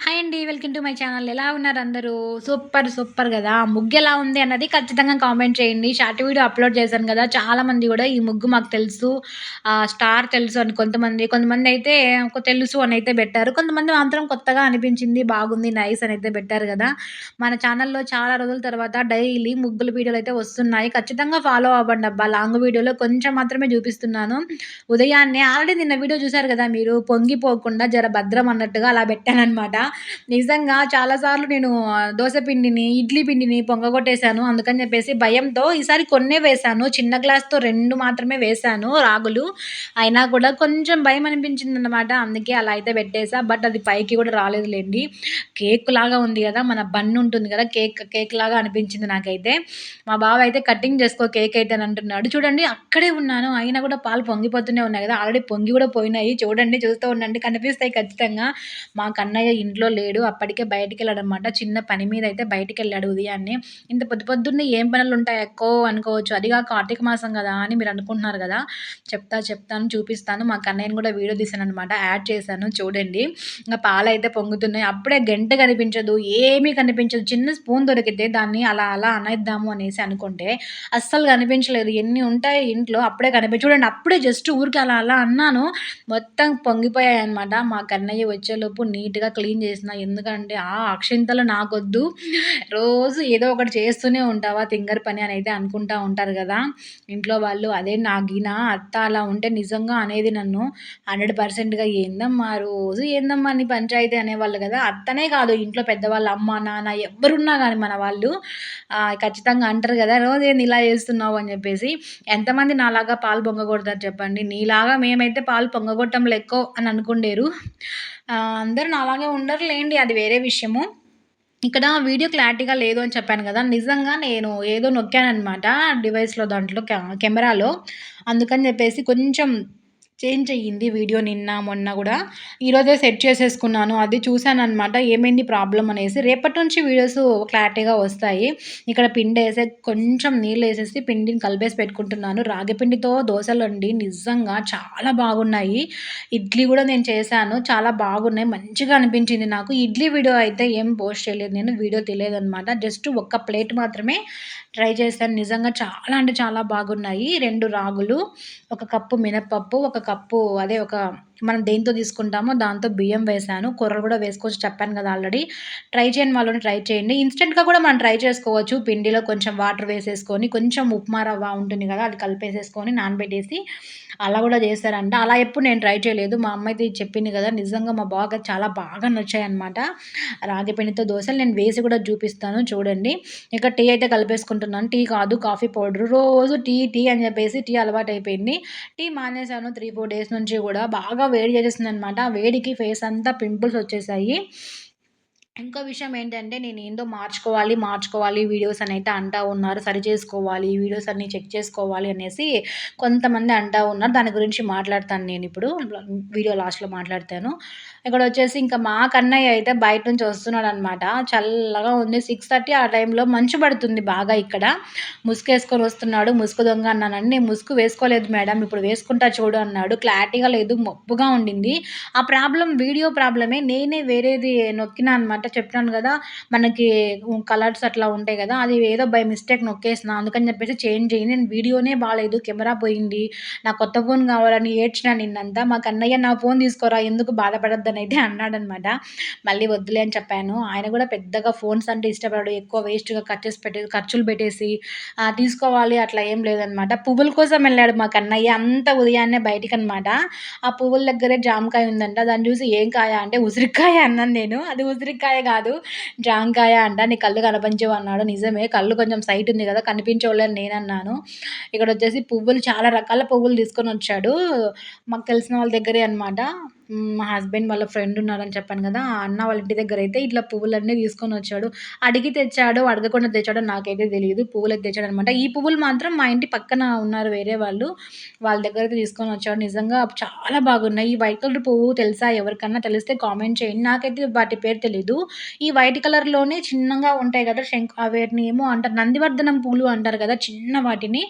Hi అండి welcome to my channel. ఎలా ఉన్నారు అందరూ? సూపర్ సూపర్ కదా. ముగ్గు ఎలా ఉంది అన్నది ఖచ్చితంగా కామెంట్ చేయండి. షార్ట్ వీడియో అప్లోడ్ చేశాను కదా చాలామంది కూడా ఈ ముగ్గు మాకు తెలుసు. స్టార్ తెలుసు అని కొంతమంది. కొంతమంది అయితే తెలుసు అని అయితే పెట్టారు. కొంతమంది మాత్రం కొత్తగా అనిపించింది బాగుంది నైస్ అని అయితే పెట్టారు కదా. మన ఛానల్లో చాలా రోజుల తర్వాత డైలీ ముగ్గుల వీడియోలు అయితే వస్తున్నాయి. ఖచ్చితంగా ఫాలో అవ్వండి అబ్బా. లాంగ్ వీడియోలో కొంచెం మాత్రమే చూపిస్తున్నాను. ఉదయాన్నే ఆల్రెడీ నిన్న వీడియో చూసారు కదా మీరు? పొంగిపోకుండా జర భద్రం అన్నట్టుగా అలా పెట్టానమాట నిజంగా చాలాసార్లు నేను దోశ పిండిని ఇడ్లీ పిండిని పొంగగొట్టేశాను. అందుకని చెప్పేసి భయంతో ఈసారి కొన్నే వేశాను. చిన్న గ్లాస్తో రెండు మాత్రమే వేశాను రాగులు. అయినా కూడా కొంచెం భయం అనిపించింది అనమాట అందుకే అలా అయితే పెట్టేసా బట్ అది పైకి కూడా రాలేదులేండి. కేక్ లాగా ఉంది కదా మన బన్ను ఉంటుంది కదా కేక్ కేక్ లాగా అనిపించింది నాకైతే. మా బావ అయితే కటింగ్ చేసుకో కేక్ అయితే అని అంటున్నాడు. చూడండి అక్కడే ఉన్నాను. అయినా కూడా పాలు పొంగిపోతూనే ఉన్నాయి కదా. ఆల్రెడీ పొంగి కూడా పోయినాయి. చూడండి చూస్తూ ఉండండి. కనిపిస్తాయి ఖచ్చితంగా. మా కన్నయ్య ఇంట్లో ఇంట్లో లేడు అప్పటికే బయటికి వెళ్ళాడు అనమాట చిన్న పని మీద అయితే బయటికి వెళ్ళాడు ఉదయాన్నే. ఇంత పొద్దు పొద్దున్నే ఏం పనులు ఉంటాయి ఎక్కువ అనుకోవచ్చు అదిగా కార్తీక మాసం కదా అని మీరు అనుకుంటున్నారు కదా. చెప్తా చెప్తాను చూపిస్తాను. మా కన్నయ్యను కూడా వీడియో తీసాను అనమాట యాడ్ చేశాను చూడండి. ఇంకా పాలు అయితే పొంగుతున్నాయి. అప్పుడే గంట కనిపించదు ఏమీ కనిపించదు. చిన్న స్పూన్ దొరికితే దాన్ని అలా అలా అనేద్దాము అనేసి అనుకుంటే అస్సలు కనిపించలేదు. ఎన్ని ఉంటాయి ఇంట్లో అప్పుడే కనిపించ చూడండి అప్పుడే జస్ట్ ఊరికి అలా అలా అన్నాను. మొత్తం పొంగిపోయాయి అనమాట మా కన్నయ్య వచ్చేలోపు నీట్గా క్లీన్ చేసిన? ఎందుకంటే ఆ అక్షింతలు నాకొద్దు. రోజు ఏదో ఒకటి చేస్తూనే ఉంటావా? తింగర్ పని అని అయితే అనుకుంటా ఉంటారు కదా? ఇంట్లో వాళ్ళు అదే నా గిన అత్త అలా ఉంటే నిజంగా అనేది నన్ను హండ్రెడ్ పర్సెంట్గా ఏందమ్మా? రోజు ఏందమ్మా అని పంచాయతీ అనేవాళ్ళు కదా? అత్తనే కాదు ఇంట్లో పెద్దవాళ్ళు అమ్మ నాన్న ఎవరున్నా కానీ మన వాళ్ళు. ఖచ్చితంగా అంటారు కదా రోజు ఏంది ఇలా చేస్తున్నావు? అని చెప్పేసి. ఎంతమంది నాలాగా పాలు పొంగకూడతారు చెప్పండి? నీలాగా మేమైతే పాలు పొంగగొట్టంలో ఎక్కువ అని అనుకుండేరు. అందరూ నాలాగే ఉండరులేండి అది వేరే విషయము. ఇక్కడ వీడియో క్లారిటీగా లేదు అని చెప్పాను కదా నిజంగా నేను ఏదో నొక్కానమాట డివైస్లో దాంట్లో కెమెరాలో. అందుకని చెప్పేసి కొంచెం చేంజ్ అయ్యింది వీడియో నిన్న మొన్న కూడా. ఈరోజే సెట్ చేసేసుకున్నాను. అది చూశాను అనమాట ఏమైంది ప్రాబ్లం అనేసి. రేపటి నుంచి వీడియోస్ క్లారిటీగా వస్తాయి. ఇక్కడ పిండి వేసే కొంచెం నీళ్ళు వేసేసి పిండిని కలిపేసి పెట్టుకుంటున్నాను. రాగి పిండితో దోశలు అండి. నిజంగా చాలా బాగున్నాయి. ఇడ్లీ కూడా నేను చేశాను. చాలా బాగున్నాయి. మంచిగా అనిపించింది నాకు. ఇడ్లీ వీడియో అయితే ఏం పోస్ట్ చేయలేదు. నేను వీడియో తెలియదు అనమాట జస్ట్ ఒక్క ప్లేట్ మాత్రమే ట్రై చేశాను. నిజంగా చాలా అంటే చాలా బాగున్నాయి. రెండు రాగులు ఒక కప్పు మినప్పప్పు ఒక కప్పు అదే ఒక మనం దేంతో తీసుకుంటామో దాంతో బియ్యం వేసాను కూరలు కూడా వేసుకోవచ్చు చెప్పాను కదా ఆల్రెడీ. ట్రై చేయని వాళ్ళని ట్రై చేయండి. ఇన్స్టెంట్గా కూడా మనం ట్రై చేసుకోవచ్చు. పిండిలో కొంచెం వాటర్ వేసేసుకొని కొంచెం ఉప్మా రవ్వ ఉంటుంది కదా అది కలిపేసేసుకొని నానబెట్టేసి అలా కూడా చేశారంట. అలా ఎప్పుడు నేను ట్రై చేయలేదు. మా అమ్మ అయితే చెప్పింది కదా నిజంగా మా బాగా చాలా బాగా నచ్చాయి అనమాట రాగి పిండితో దోశలు నేను వేసి కూడా చూపిస్తాను చూడండి. ఇక టీ అయితే కలిపేసుకుంటున్నాను. టీ కాదు కాఫీ పౌడర్. రోజు టీ టీ అని చెప్పేసి టీ అలవాటు అయిపోయింది టీ మానేశాను త్రీ ఫోర్ డేస్ నుంచి కూడా. బాగా వేడి చేసేస్తుంది అనమాట ఆ వేడికి ఫేస్ అంతా పింపుల్స్ వచ్చేసాయి. ఇంకో విషయం ఏంటంటే నేను ఏందో మార్చుకోవాలి మార్చుకోవాలి వీడియోస్ అని అయితే అంటా ఉన్నారు. సరి చేసుకోవాలి వీడియోస్ అన్నీ చెక్ చేసుకోవాలి అనేసి కొంతమంది అంటా ఉన్నారు. దాని గురించి మాట్లాడతాను నేను ఇప్పుడు. వీడియో లాస్ట్లో మాట్లాడతాను. ఇక్కడ వచ్చేసి ఇంకా మా కన్నయ్య అయితే బయట నుంచి వస్తున్నాడు అనమాట చల్లగా ఉంది. సిక్స్ థర్టీ ఆ టైంలో మంచు పడుతుంది బాగా ఇక్కడ. ముసుగు వేసుకొని వస్తున్నాడు. ముసుగు దొంగ అన్నానండి. నేను ముసుగు వేసుకోలేదు మేడం. ఇప్పుడు వేసుకుంటా చూడు అన్నాడు. క్లారిటీగా లేదు. మబ్బుగా ఉండింది. ఆ ప్రాబ్లం వీడియో ప్రాబ్లమే. నేనే వేరేది నొక్కినా అనమాట చెప్తున్నాను కదా మనకి కలర్స్ అట్లా ఉంటాయి కదా అది ఏదో బై మిస్టేక్ నొక్కేసిన. అందుకని చెప్పేసి చేంజ్ అయ్యింది నేను వీడియోనే బాగాలేదు కెమెరా పోయింది. నా కొత్త ఫోన్ కావాలని ఏడ్చిన నిన్నంతా. మా కన్నయ్య నా ఫోన్ తీసుకోరా. ఎందుకు బాధపడద్దని అయితే అన్నాడు అన్నాడనమాట. మళ్ళీ వద్దులే అని చెప్పాను. ఆయన కూడా పెద్దగా ఫోన్స్ అంటే ఇష్టపడాడు. ఎక్కువ వేస్ట్గా ఖర్చు పెట్టే ఖర్చులు పెట్టేసి తీసుకోవాలి అట్లా ఏం లేదనమాట. పువ్వుల కోసం వెళ్ళాడు మా కన్నయ్య. అంత ఉదయాన్నే బయటికి అనమాట ఆ పువ్వుల దగ్గరే జామకాయ ఉందంట. దాన్ని చూసి ఏం కాయ అంటే ఉసిరికాయ అన్నాను నేను. అది ఉసిరికాయ కాదు జామకాయ అంట. నీ కళ్ళు కనిపించవు అన్నాడు. నిజమే కళ్ళు కొంచెం సైట్ ఉంది కదా కనిపించవలేని నేను అన్నాను. ఇక్కడ వచ్చేసి పువ్వులు చాలా రకాల పువ్వులు తీసుకొని వచ్చాడు. మాకు తెలిసిన వాళ్ళ దగ్గరే అనమాట మా హస్బెండ్ వాళ్ళ ఫ్రెండ్ ఉన్నారని చెప్పాను కదా ఆ అన్న వాళ్ళ ఇంటి దగ్గర అయితే ఇట్లా పువ్వులన్నీ తీసుకొని వచ్చాడు. అడిగి తెచ్చాడు అడగకుండా తెచ్చాడో నాకైతే తెలియదు పువ్వులు తెచ్చాడు అనమాట ఈ పువ్వులు మాత్రం మా ఇంటి పక్కన ఉన్నారు వేరే వాళ్ళు. వాళ్ళ దగ్గర అయితే తీసుకొని వచ్చాడు. నిజంగా చాలా బాగున్నాయి. ఈ వైట్ కలర్ పువ్వు తెలుసా ఎవరికన్నా తెలిస్తే కామెంట్ చేయండి. నాకైతే వాటి పేరు తెలీదు. ఈ వైట్ కలర్లోనే చిన్నగా ఉంటాయి కదా శంకు వాటిని ఏమో అంటారు. నందివర్ధనం పూలు అంటారు కదా చిన్న వాటిని.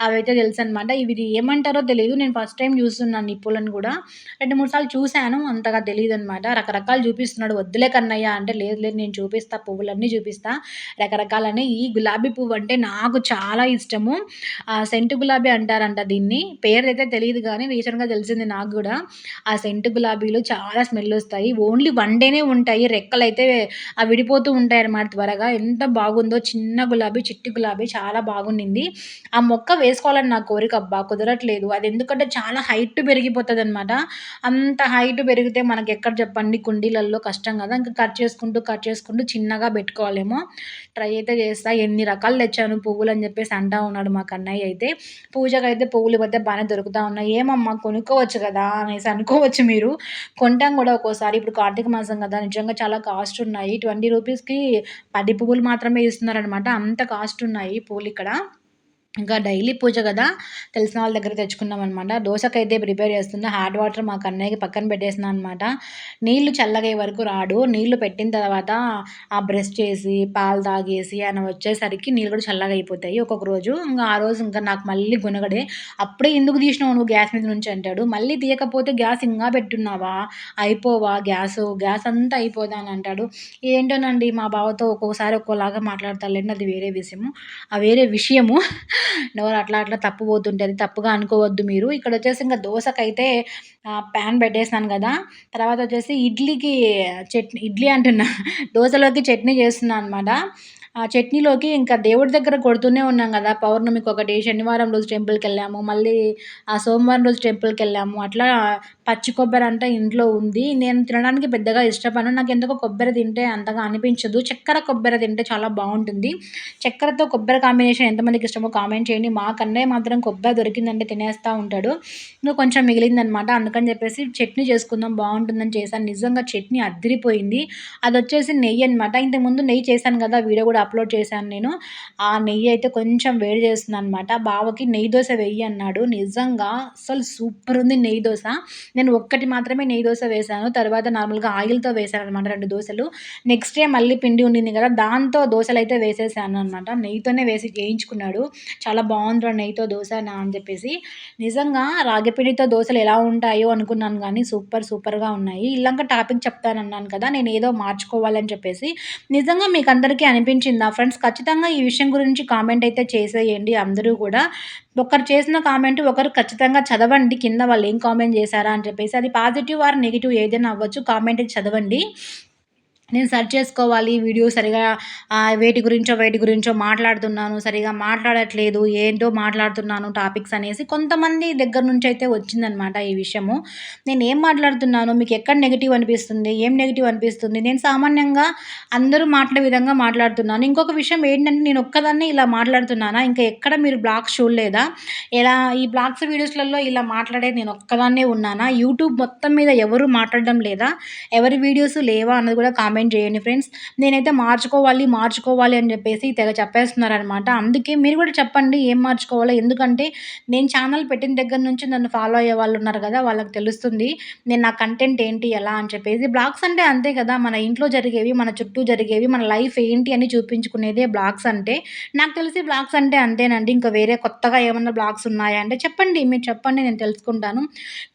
అవైతే తెలుసు అనమాట ఇవి ఏమంటారో తెలియదు నేను ఫస్ట్ టైం చూస్తున్నాను ఈ పూలను గూడా. 2, 3 సార్లు చూసాను. అంతగా తెలియదు అనమాట రకరకాలు చూపిస్తున్నాడు. వద్దులే కన్నయ్య అంటే, లేదు లేదు నేను చూపిస్తా పువ్వులన్నీ చూపిస్తా రకరకాలని. ఈ గులాబీ పువ్వు అంటే నాకు చాలా ఇష్టము. సెంటు గులాబీ అంటారంట దీన్ని. పేరు అయితే తెలియదు కానీ రీసెంట్‌గా తెలిసింది నాకు కూడా ఆ సెంటు గులాబీలు చాలా స్మెల్ వస్తాయి ఓన్లీ వన్ డేనే ఉంటాయి. రెక్కలైతే ఆ విడిపోతూ ఉంటాయి అన్నమాట త్వరగా. ఎంత బాగుందో చిన్న గులాబీ, చిట్టి గులాబీ చాలా బాగుండింది. ఆ మొక్క వేసుకోవాలని నా కోరిక అబ్బా! కుదరట్లేదు. అది ఎందుకంటే చాలా హైట్ పెరిగిపోతదనమాట. అంత హైట్ పెరిగితే మనకి ఎక్కడ చెప్పండి కుండీలల్లో కష్టం కదా ఇంకా కట్ చేసుకుంటూ, కట్ చేసుకుంటూ చిన్నగా పెట్టుకోవాలేమో. ట్రై అయితే చేస్తా. ఎన్ని రకాలు తెచ్చాను పువ్వులు అని చెప్పేసి అంటా ఉన్నాడు మా కన్నయ్య అయితే. పూజకైతే పువ్వులు ఈ మధ్య బానే దొరుకుతా ఉన్నాయి. ఏమమ్మా కొనుక్కోవచ్చు కదా! అనేసి అనుకోవచ్చు మీరు. కొంటాం కూడా ఒక్కోసారి. ఇప్పుడు కార్తీక మాసం కదా నిజంగా చాలా కాస్ట్ ఉన్నాయి. 20 రూపీస్‌కి 10 పువ్వులు మాత్రమే ఇస్తున్నారనమాట. అంత కాస్ట్ ఉన్నాయి పూలు ఇక్కడ ఇంకా డైలీ పూజ కదా తెలిసిన వాళ్ళ దగ్గర తెచ్చుకున్నాం అనమాట దోసకైతే ప్రిపేర్ చేస్తున్నా. హాట్ వాటర్ మా కన్నయ్యకి పక్కన పెట్టేసిన అనమాట. నీళ్ళు చల్లగయ్యే వరకు రాడు. నీళ్ళు పెట్టిన తర్వాత ఆ బ్రష్ చేసి, పాలు తాగేసి ఆయన వచ్చేసరికి నీళ్ళు కూడా చల్లగా అయిపోతాయి ఒక్కొక్క రోజు. ఇంకా ఆ రోజు ఇంకా నాకు మళ్ళీ గునగడే. "అప్పుడే ఎందుకు తీసినావు నువ్వు గ్యాస్ మీద నుంచి" అంటాడు. "మళ్ళీ తీయకపోతే గ్యాస్ ఇంకా పెట్టున్నావా? అయిపోవా గ్యాస్ గ్యాస్ అంతా అయిపోదా" అని అంటాడు. ఏంటోనండి మా బావతో ఒక్కొక్కసారి ఒక్కోలాగా మాట్లాడతానులెండి. అది వేరే విషయము. ఆ వేరే విషయము. నోరు అట్లా అట్లా తప్పు పోతుంటుంది తప్పుగా అనుకోవద్దు మీరు. ఇక్కడ వచ్చేసి ఇంకా దోశకైతే పాన్ పెట్టేసినాను కదా తర్వాత వచ్చేసి ఇడ్లీకి చట్నీ ఇడ్లీ అంటున్నా దోశలోకి చట్నీ చేస్తున్నాను అనమాట. ఆ చట్నీలోకి ఇంకా దేవుడి దగ్గర కొడుతూనే ఉన్నాం గదా! పౌర్ణమికొకటి, శనివారం రోజు టెంపుల్కి వెళ్ళాము మళ్ళీ ఆ సోమవారం రోజు టెంపుల్కి వెళ్ళాము అట్లా పచ్చి కొబ్బరి అంటే ఇంట్లో ఉంది. నేను తినడానికి పెద్దగా ఇష్టపడను. నాకెందుకో కొబ్బరి తింటే అంతగా అనిపించదు. చక్కెర కొబ్బరి తింటే చాలా బాగుంటుంది చక్కెరతో కొబ్బరి కాంబినేషన్ ఎంతమందికి ఇష్టమో కామెంట్ చేయండి. మా కన్నయ్య మాత్రం కొబ్బరి దొరికిందంటే తినేస్తా ఉంటాడు. నువ్వు కొంచెం మిగిలిందనమాట. అందుకని చెప్పేసి చట్నీ చేసుకుందాం బాగుంటుందని చేశాను. నిజంగా చట్నీ అదిరిపోయింది అది వచ్చేసి నెయ్యి అనమాట. ఇంతకుముందు నెయ్యి చేశాను కదా వీడియో కూడా అప్‌లోడ్ చేశాను నేను. ఆ నెయ్యి అయితే కొంచెం వేడి చేస్తుంది అనమాట. బావకి నెయ్యి దోశ వెయ్యి అన్నాడు. నిజంగా అసలు సూపర్ ఉంది నెయ్యి దోశ నేను ఒక్కటి మాత్రమే నెయ్యి దోశ వేశాను. తర్వాత నార్మల్‌గా ఆయిల్‌తో వేశాననమాట 2 దోసలు. నెక్స్ట్ డే మళ్ళీ పిండి ఉండింది కదా దాంతో దోశలు అయితే వేసేసాను అనమాట నెయ్యితోనే వేసి చేయించుకున్నాడు. చాలా బాగుంది నెయ్యితో దోశ నా అని చెప్పేసి. నిజంగా రాగిపిండితో దోశలు ఎలా ఉంటాయో అనుకున్నాను కానీ సూపర్ సూపర్‌గా ఉన్నాయి. ఇల్లంక టాపిక్ చెప్తానన్నాను కదా! నేను ఏదో మార్చుకోవాలని చెప్పేసి. నిజంగా మీకు అందరికీ అనిపించింది ఫ్రెండ్స్? ఖచ్చితంగా ఈ విషయం గురించి కామెంట్ అయితే చేసేయండి అందరూ కూడా ఒకరు చేసిన కామెంట్ ఒకరు ఖచ్చితంగా చదవండి కింద వాళ్ళు ఏం కామెంట్ చేశారా అని చెప్పేసి. అది పాజిటివ్ ఆర్ నెగెటివ్ ఏదైనా అవ్వచ్చు. కామెంట్ అయితే చదవండి. నేను సెర్చ్ చేసుకోవాలి వీడియో సరిగా వేటి గురించో, వేటి గురించో మాట్లాడుతున్నాను. సరిగా మాట్లాడట్లేదు. ఏంటో మాట్లాడుతున్నాను టాపిక్స్ అనేసి కొంతమంది దగ్గర నుంచయితే వచ్చిందనమాట ఈ విషయము. నేనేం మాట్లాడుతున్నాను? మీకు ఎక్కడ నెగిటివ్ అనిపిస్తుంది? ఏం నెగిటివ్ అనిపిస్తుంది? నేను సామాన్యంగా అందరూ మాట్లాడే విధంగా మాట్లాడుతున్నాను. ఇంకొక విషయం ఏంటంటే నేను ఒక్కదాన్నే ఇలా మాట్లాడుతున్నానా? ఇంకా ఎక్కడ మీరు బ్లాగ్స్ చూడలేదా? ఇలా ఈ బ్లాగ్స్ వీడియోస్‌లలో ఇలా మాట్లాడేది నేను ఒక్కదాన్నే ఉన్నానా? యూట్యూబ్ మొత్తం మీద ఎవరు మాట్లాడడం లేదా? ఎవరి వీడియోస్ లేవా అన్నది కూడా కామెంట్ చేయండి ఫ్రెండ్స్. నేనైతే మార్చుకోవాలి, మార్చుకోవాలి అని చెప్పేసి తెగ చెప్పేస్తున్నారనమాట. అందుకే మీరు కూడా చెప్పండి ఏం మార్చుకోవాలో? ఎందుకంటే నేను ఛానల్ పెట్టిన దగ్గర నుంచి నన్ను ఫాలో అయ్యే వాళ్ళు ఉన్నారు కదా వాళ్ళకి తెలుస్తుంది. నేను నా కంటెంట్ ఏంటి? ఎలా అని చెప్పేసి. బ్లాగ్స్ అంటే అంతే కదా! మన ఇంట్లో జరిగేవి, మన చుట్టూ జరిగేవి, మన లైఫ్ ఏంటి అని చూపించుకునేదే బ్లాగ్స్ అంటే. నాకు తెలిసి బ్లాగ్స్ అంటే అంతేనండి. ఇంకా వేరే కొత్తగా ఏమన్నా బ్లాగ్స్ ఉన్నాయా అంటే చెప్పండి. మీరు చెప్పండి నేను తెలుసుకుంటాను.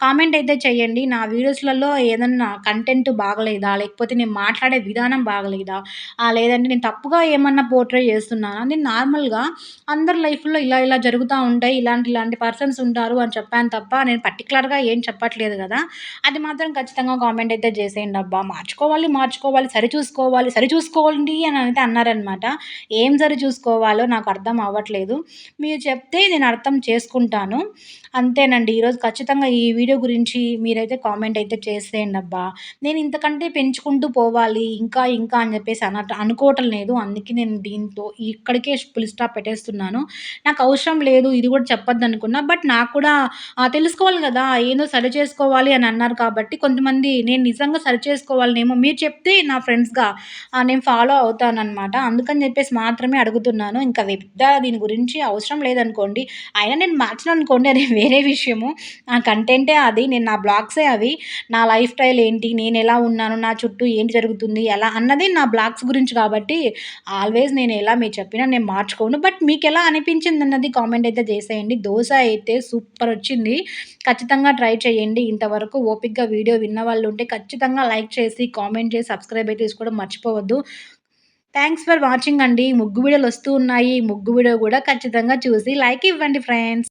కామెంట్ అయితే చేయండి. నా వీడియోస్‌లలో ఏదన్నా కంటెంట్ బాగలేదా? లేకపోతే నేను మాట్లాడే విధానం బాగలేదా? లేదంటే నేను తప్పుగా ఏమన్నా పోర్ట్రే చేస్తున్నానా? నేను నార్మల్‌గా అందరి లైఫ్‌లో ఇలా ఇలా జరుగుతూ ఉంటాయి. ఇలాంటి ఇలాంటి పర్సన్స్ ఉంటారు అని చెప్పాను తప్ప నేను పర్టికులర్గా ఏం చెప్పట్లేదు కదా అది మాత్రం ఖచ్చితంగా కామెంట్ అయితే చేసేయండి అబ్బా! మార్చుకోవాలి, మార్చుకోవాలి, సరి చూసుకోవాలి సరిచూసుకోవాలి, సరిచూసుకోండి అని అయితే అన్నారనమాట. ఏం సరి చూసుకోవాలో నాకు అర్థం అవ్వట్లేదు. మీరు చెప్తే నేను అర్థం చేసుకుంటాను. అంతేనండి. ఈరోజు ఖచ్చితంగా ఈ వీడియో గురించి మీరైతే కామెంట్ అయితే చేసేయండి అబ్బా! నేను ఇంతకంటే పెంచుకుంటూ పోవాలి. ఇంకా ఇంకా అని చెప్పేసి అనట అనుకోవటం లేదు. అందుకే నేను దీంతో ఇక్కడికే ఫుల్ స్టాప్ పెట్టేస్తున్నాను. నాకు అవసరం లేదు. ఇది కూడా చెప్పొద్దనుకున్నా. బట్ నాకు కూడా తెలుసుకోవాలి కదా ఏదో సరి చేసుకోవాలి అని అన్నారు కాబట్టి కొంతమంది నేను నిజంగా సరి చేసుకోవాలనేమో మీరు చెప్తే నా ఫ్రెండ్స్‌గా నేను ఫాలో అవుతాననమాట. అందుకని చెప్పేసి మాత్రమే అడుగుతున్నాను. ఇంకా పెద్ద దీని గురించి అవసరం లేదనుకోండి. అయినా నేను మార్చననుకోండి అది వేరే విషయము. నా కంటెంటే అది. నేను నా బ్లాగ్సే అవి. నా లైఫ్ స్టైల్ ఏంటి? నేను ఎలా ఉన్నాను? నా చుట్టూ ఏంటి జరుగుతుంది? జరుగుతుంది ఎలా అన్నది నా బ్లాగ్స్ గురించి కాబట్టి ఆల్వేస్ నేను ఎలా మీరు చెప్పినా నేను మార్చుకోను. బట్ మీకు ఎలా అనిపించింది అన్నది కామెంట్ అయితే చేసేయండి. దోశ అయితే సూపర్ వచ్చింది. ఖచ్చితంగా ట్రై చేయండి. ఇంతవరకు ఓపిక్గా వీడియో విన్న వాళ్ళు ఉంటే ఖచ్చితంగా లైక్ చేసి కామెంట్ చేసి సబ్స్క్రైబ్ అయితే తీసుకోవడం మర్చిపోవద్దు. థ్యాంక్స్ ఫర్ వాచింగ్ అండి. ముగ్గు వీడియోలు వస్తూ ఉన్నాయి. ముగ్గు వీడియో కూడా ఖచ్చితంగా చూసి లైక్ ఇవ్వండి ఫ్రెండ్స్.